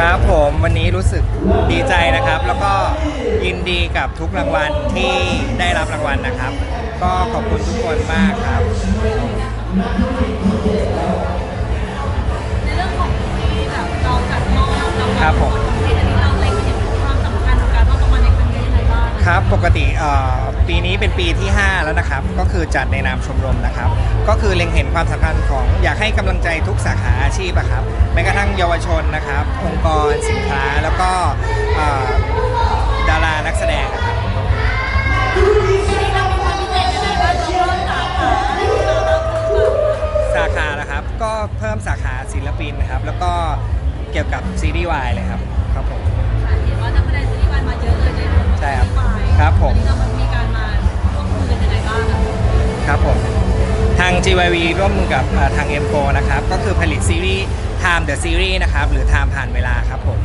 ครับผมวันนี้รู้สึกดีใจนะครับ แล้วก็ยินดีกับทุกรางวัลที่ได้รับรางวัลนะครับ ก็ขอบคุณทุกคนมากครับ ในเรื่องของที่แบบเราจัดมอบรางวัลครับผม ปกติเอ่อปีนี้เป็นปีที่ 5 แล้วนะครับ ก็คือจัดในนามชมรมนะครับ ก็คือเล็งเห็นความสำคัญของอยากให้กำลังใจทุกสาขาอาชีพอะครับแม้กระทั่งเยาวชนนะครับ องค์กรสินค้าแล้วก็เอ่อดารานักแสดงอะครับที่เรามีความพิเศษยังไงบ้างเราเพิ่มสาขาอะไรที่เราเราเพิ่มสาขานะครับก็เพิ่มสาขาศิลปินนะครับ แล้วก็เกี่ยวกับซีรีส์วายเลยครับครับผมค่ะเห็นว่านักแสดงซีรีส์วายมาเยอะเลยในเรื่องของใช่ครับซีรีส์วาย ครับผมอันนี้เรามีการมาร่วมมือกันยังไงบ้างอะครับผม ทาง GYV ร่วมมือกับเอ่อทาง M4 นะครับ ก็คือผลิตซีรีส์ Time the Series นะครับ หรือ Time ผ่านเวลาครับผม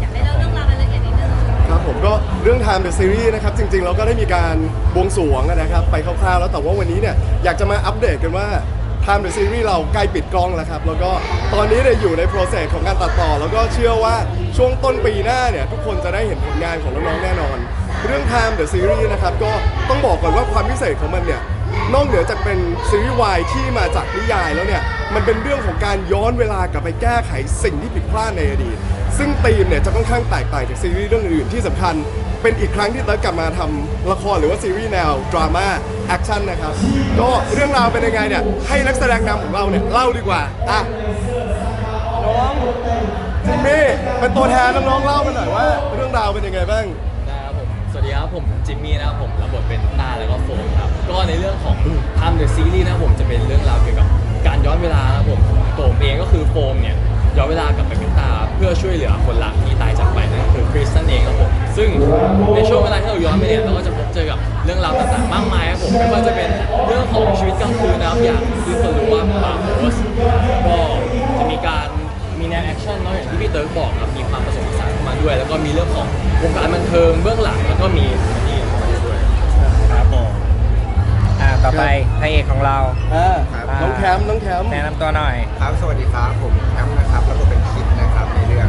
อยากได้เล่าเรื่องราวรายละเอียดนิดนึงครับผมก็เรื่อง Time the Series นะครับจริงๆ เราก็ได้มีการบวงสรวงนะครับไปคร่าวๆ แล้วแต่ว่าวันนี้เนี่ยอยากจะมาอัปเดตกันว่า Time the Series เราใกล้ปิดกล้องแล้วครับแล้วก็ตอนนี้เนี่ยอยู่ในโปรเซสของการตัดต่อ แล้วก็เชื่อว่าช่วงต้นปีหน้าเนี่ยทุกคนจะได้เห็นผลงานของน้องๆ แน่นอน เรื่อง Time the Series นะครับก็ต้องบอกก่อนว่าความพิเศษของมันเนี่ยนอกเหนือจากเป็นซีรีส์วายที่มาจากนิยายแล้วเนี่ยมันเป็นเรื่องของการย้อนเวลากลับไปแก้ไขสิ่งที่ผิดพลาดในอดีต ซึ่งธีมเนี่ยจะค่อนข้างแตกต่างจากซีรีส์เรื่องอื่นที่สำคัญ เป็นอีกครั้งที่เติร์ดกลับมาทำละครหรือว่าซีรีส์แนวดราม่าแอคชั่นนะครับ ก็เรื่องราวเป็นยังไงเนี่ยให้นักแสดงนำของเราเนี่ยเล่าดีกว่าอะน้องจิมมี่เป็นตัวแทนน้องๆเล่ามาหน่อยว่า เรื่องราวเป็นยังไงบ้าง สวัสดีครับ ผมจิมมี่นะครับผมรับบทเป็นต้าแล้วก็โฟมครับ ก็ในเรื่องของ Time the Series นะครับผมจะเป็นเรื่องราวเกี่ยวกับการย้อนเวลานะครับผมตัวผมเองก็คือโฟมเนี่ยย้อนเวลากลับไปเป็นตา เพื่อช่วยเหลือคนรักที่ตายจากไปนั่นคือคริสนั่นเองครับผมซึ่งในช่วงเวลาที่เราย้อนไปเนี่ยเราก็จะพบเจอกับเรื่องราวต่างๆมากมายครับผมไม่ว่าจะเป็นเรื่องของชีวิตกลางคืนนะครับอย่างที่คนรู้ว่าบาร์โฮสก็จะมีการ มีแนวแอคชั่นเนาะอย่างที่พี่เติร์กบอกครับมีความผสมผสานเข้ามาด้วย แล้วก็มีเรื่องของวงการบันเทิงเบื้องหลังแล้วก็มีคอมเมดี้เข้ามาด้วยครับผมอ่าต่อไปพระเอกของเราอ่าครับน้องแคมป์น้องแคมป์แนะนำตัวหน่อย ครับ สวัสดีครับ ผมแอมนะครับ แล้วก็เป็นคิดนะครับในเรื่อง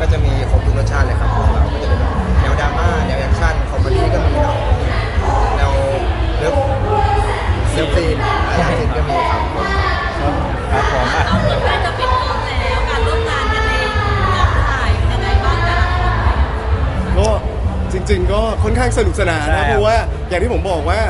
ก็จะมีครบทุกรสชาติเลยครับพวกเรา ก็จะเป็นแบบแนวดราม่า แนวแอคชั่น จริง ๆ ก็ค่อนข้างสนุกสนานใช่ครันะบ เพราะว่าอย่างที่ผมบอกว่า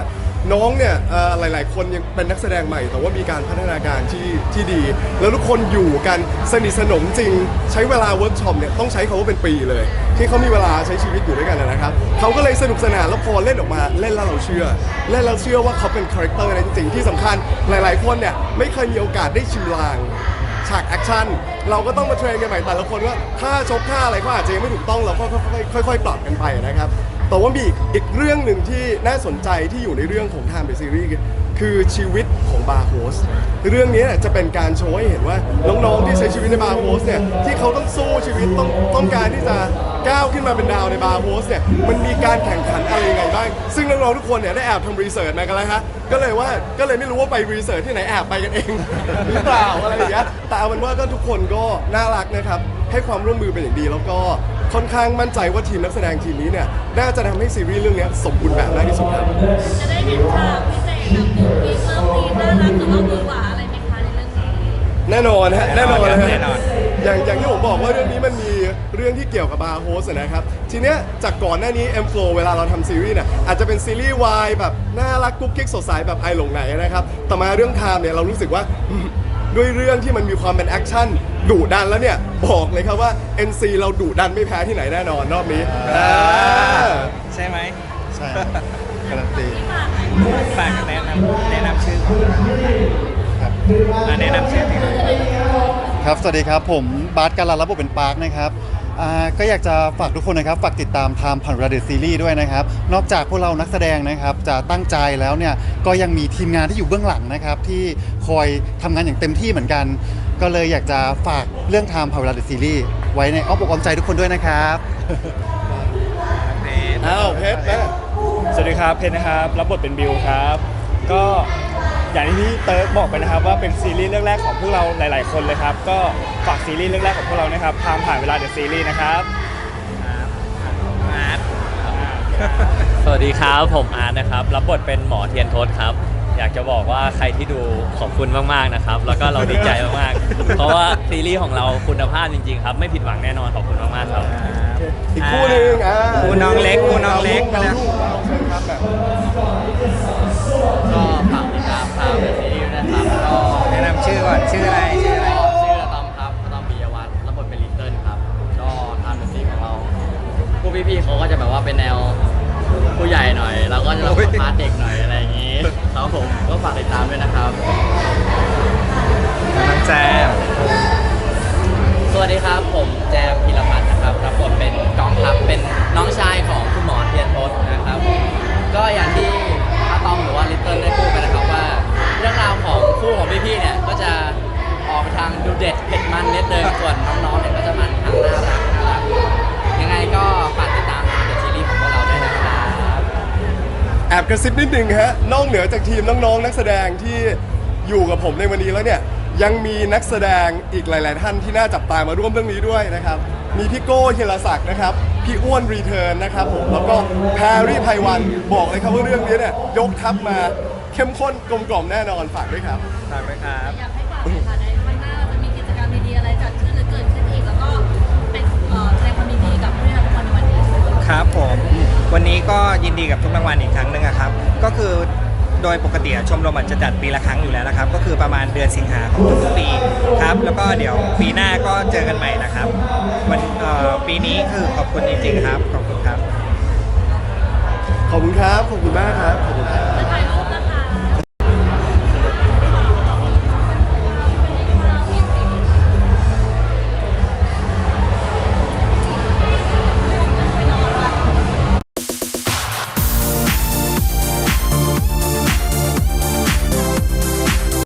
น้องเนี่ยเอ่อหลาย ๆ คนยังเป็นนักแสดงใหม่ แต่ว่ามีการพัฒนาการที่ที่ดี แล้วทุกคนอยู่กันสนิทสนมจริง ใช้เวลาเวิร์กช็อปเนี่ยต้องใช้คาว่าเป็นปีเลย ที่เขามีเวลาใช้ชีวิตอยู่ด้วยกันนะครับเขาก็เลยสนุกสนานแล้วพอเล่นออกมาเล่นแล้วเราเชื่อเล่นแล้วเชื่อว่าเขาเป็นคาแรคเตอร์นะจริงๆที่สำคัญหลาย ๆ คนเนี่ยไม่เคยมีโอกาสได้ชิมลาง ฉากแอคชั่นเราก็ต้องมาเทรนกันใหม่แต่ละคนว่าถ้าชกท่าอะไรก็อาจจะยังไม่ถูกต้องเราก็ค่อยๆปรับกันไปนะครับแต่ว่ามีอีกอีกเรื่องหนึ่งที่น่าสนใจที่อยู่ในเรื่องของ Time the Series คือชีวิตของบาร์โฮสเรื่องนี้จะเป็นการโชว์ให้เห็นว่าน้องๆที่ใช้ชีวิตในบาร์โฮสเนี่ยที่เขาต้องสู้ชีวิตต้องต้องการที่จะก้าวขึ้นมาเป็นดาวในบาร์โฮสเนี่ยมันมีการแข่งขันอะไรยังไงบ้างซึ่งน้องๆทุกคนเนี่ยได้แอบทำรีเสิร์ชมากันแล้วฮะก็เลยว่าก็เลยไม่รู้ว่าไปรีเสิร์ชที่ไหนแอบไปกันเองหรือเปล่าอะไรอย่างเงี้ยแต่เอาเป็นว่าก็ทุกคนก็น่ารักนะครับให้ความร่วมมือเป็นอย่างดีแล้วก็ค่อนข้างมั่นใจว่าทีมนักแสดงทีมนี้เนี่ยน่าจะทำให้ซีรีส์เรื่องนี้สมบูรณ์แบบมากที่สุดครับจะได้เห็นฉาพ แบบกุ๊กกิ๊กเลิฟซีนน่ารักหรือว่าหวือหวาอะไรไหมคะในเรื่องนี้แน่นอนฮะแน่แน่นนออนนนะแน่ฮะนอน อย่างอย่างที่ผมบอกว่าเรื่องนี้มันมีเรื่องที่เกี่ยวกับบาร์โฮสนะครับ ทีเนี้ยจากก่อนหน้านี้ M Flow เวลาเราทำซีรีส์เนี่ยอาจจะเป็นซีรีส์วายแบบน่ารักกุ๊กกิ๊กสดใสแบบไอหลงไหนนะครับแต่มาเรื่องไทม์เนี่ยเรารู้สึกว่า ด้วยเรื่องที่มันมีความเป็นแอคชั่นดุดันแล้วเนี่ยบอกเลยครับว่า NC เราดุดันไม่แพ้ที่ไหนแน่นอนรอบนี้อ่าใช่ไหม ใช่ การันตีที่ฝากไหมฝากแนะนำแนะนำชื่อก่อนอะแนะนำชื่อที่ไหนครับ สวัสดีครับ ผมบาสการันรับบทเป็นปาร์คนะครับอ่าก็อยากจะฝากทุกคนนะครับ ฝากติดตามไทม์ผ่านเวลาเดอะซีรีส์ด้วยนะครับ นอกจากพวกเรานักแสดงนะครับ จะตั้งใจแล้วเนี่ย ก็ยังมีทีมงานที่อยู่เบื้องหลังนะครับ ที่คอยทำงานอย่างเต็มที่เหมือนกัน ก็เลยอยากจะฝากเรื่องไทม์ผ่านเวลาเดอะซีรีส์ไว้ในอ้อมอกอ้อมใจทุกคนด้วยนะครับอ้าวเพชรนะ สวัสดีครับเพนนะครับรับบทเป็นบิวครับ ก็อย่างที่พี่เติร์กบอกไปนะครับ ว่าเป็นซีรีส์เรื่องแรกของพวกเราหลาย ๆ คนเลยครับ ก็ฝากซีรีส์เรื่องแรกของพวกเรานะครับทางผ่านเวลาเดอะซีรีส์นะครับอาร์ตสวัสดีครับ ผมอาร์ตนะครับ รับบทเป็นหมอเทียนทศครับ อยากจะบอกว่าใครที่ดูขอบคุณมากๆนะครับ แล้วก็เราดีใจมากๆ เพราะว่าซีรีส์ของเราคุณภาพจริงๆครับ ไม่ผิดหวังแน่นอนขอบคุณมากๆครับ อีกคู่หนึ่งอ่า คู่น้องเล็กคู่น้องเล็กดาวนะลูก เขาก็จะแบบว่าเป็นแนวผู้ใหญ่หน่อย เราก็จะแบบพาร์ทเด็กหน่อยอะไรอย่างนี้ครับผมก็ฝากติดตามด้วยนะครับน้องแจม สวัสดีครับผมแจมพิรพัฒน์นะครับรับบทเป็นกองทัพ อบกระซิบนิดนึงฮะนอกเหนือจากทีมน้องๆ นักแสดงที่อยู่กับผมในวันนี้แล้วเนี่ยยังมีนักแสดงอีกหลาย ๆ ท่านที่น่าจับตามาร่วมเรื่องนี้ด้วยนะครับ มีพี่โก้เฮียรศักดิ์นะครับ พี่อ้วนรีเทิร์นนะครับผมแล้วก็แพรรี่ไพวันบอกเลยครับว่าเรื่องนี้เนี่ยยกทัพมาเข้มข้นกลมกล่อมแน่นอนฝากด้วยครับ ฝากด้วยครับ อยากให้ฝากเลยค่ะ ยินดีกับทุกรางวัลอีกครั้งหนึ่งอะครับ ก็คือโดยปกติอะชมรมอาจจะจัดปีละครั้งอยู่แล้วนะครับ ก็คือประมาณเดือนสิงหาของทุกๆปีครับ แล้วก็เดี๋ยวปีหน้าก็เจอกันใหม่นะครับ วันเอ่อปีนี้คือขอบคุณจริงๆครับ ขอบคุณครับ ขอบคุณครับ ขอบคุณมากครับ